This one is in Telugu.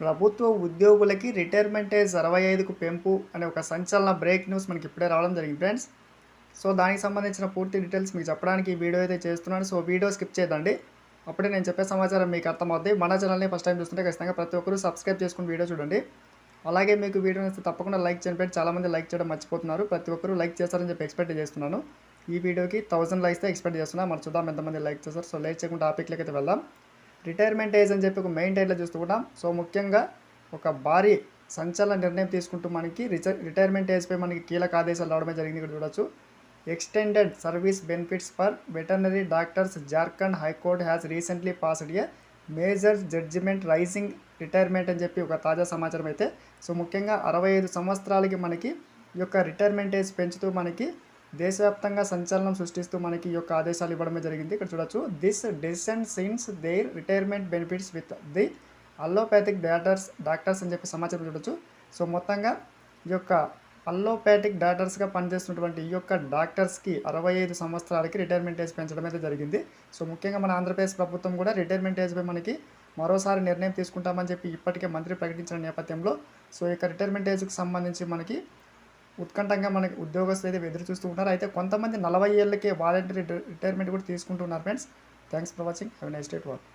ప్రభుత్వ ఉద్యోగులకి రిటైర్మెంట్ ఏజ్ అరవై ఐదుకు పెంపు అనే ఒక సంచలన బ్రేక్ న్యూస్ మనకి ఇప్పుడే రావడం జరిగింది ఫ్రెండ్స్ సో దానికి సంబంధించిన పూర్తి డీటెయిల్స్ మీకు చెప్పడానికి ఈ వీడియో అయితే చేస్తున్నాను. సో వీడియో స్కిప్ చేయదండి అప్పుడే నేను చెప్పే సమాచారం మీకు అర్థమవుద్ది. మన ఛానల్ని ఫస్ట్ టైం చూస్తుంటే ఖచ్చితంగా ప్రతి ఒక్కరూ సబ్స్క్రైబ్ చేసుకుని వీడియో చూడండి. అలాగే మీకు వీడియో నచ్చితే తప్పకుండా లైక్ చేయండి ఫ్రెండ్స్ చాలామంది లైక్ చేయడం మర్చిపోతున్నారు. ప్రతి ఒక్కరూ లైక్ చేస్తారని చెప్పి ఎక్స్పెక్ట్ చేస్తున్నాను. ఈ వీడియోకి థౌసండ్ లైక్స్ ఎక్స్పెక్ట్ చేస్తున్నాను మరి చూద్దాం ఎంతమంది లైక్ చేస్తారు. సో లైక్ చేయకుండా టాపిక్లకి అయితే వెళ్దాం. రిటైర్మెంట్ ఏజ్ అని చెప్పి ఒక మెయిన్ టైట్లో చూస్తూ సో ముఖ్యంగా ఒక భారీ సంచలన నిర్ణయం తీసుకుంటూ మనకి రిచ రిటైర్మెంట్ ఏజ్పై మనకి కీలక ఆదేశాలు రావడమే జరిగింది ఇక్కడ చూడొచ్చు. Extended service benefits for veterinary doctors Jharkhand high court has recently passed a major judgement raising retirement అని చెప్పి ఒక తాజా సమాచారం అయితే. సో ముఖ్యంగా అరవై ఐదు సంవత్సరాలకి మనకి ఈ యొక్క రిటైర్మెంట్ ఏజ్ పెంచుతూ మనకి దేశవ్యాప్తంగా సంచలనం సృష్టిస్తూ మనకి ఈ యొక్క ఆదేశాలు ఇవ్వడమే జరిగింది. ఇక్కడ చూడొచ్చు. This decision since their retirement benefits with the allopathic doctors doctors అని చెప్పి సమాచారం చూడొచ్చు. సో మొత్తంగా ఈ యొక్క అల్లోపాథిక్ డాక్టర్స్గా పనిచేస్తున్నటువంటి ఈ యొక్క డాక్టర్స్కి అరవై ఐదు సంవత్సరాలకి రిటైర్మెంట్ ఏజ్ పెంచడం అయితే జరిగింది. సో ముఖ్యంగా మన ఆంధ్రప్రదేశ్ ప్రభుత్వం కూడా రిటైర్మెంట్ ఏజ్పై మనకి మరోసారి నిర్ణయం తీసుకుంటామని చెప్పి ఇప్పటికే మంత్రి ప్రకటించిన నేపథ్యంలో. సో ఈ యొక్క రిటైర్మెంట్ ఏజ్కి సంబంధించి మనకి ఉత్కంఠంగా మనకి ఉద్యోగస్తులు అయితే ఎదురు చూస్తూ ఉంటారు అయితే కొంతమంది నలభై ఏళ్ళకే వాలంటీర్ రిటైర్మెంట్ కూడా తీసుకుంటున్నారు friends. Thanks for watching. Have nice date work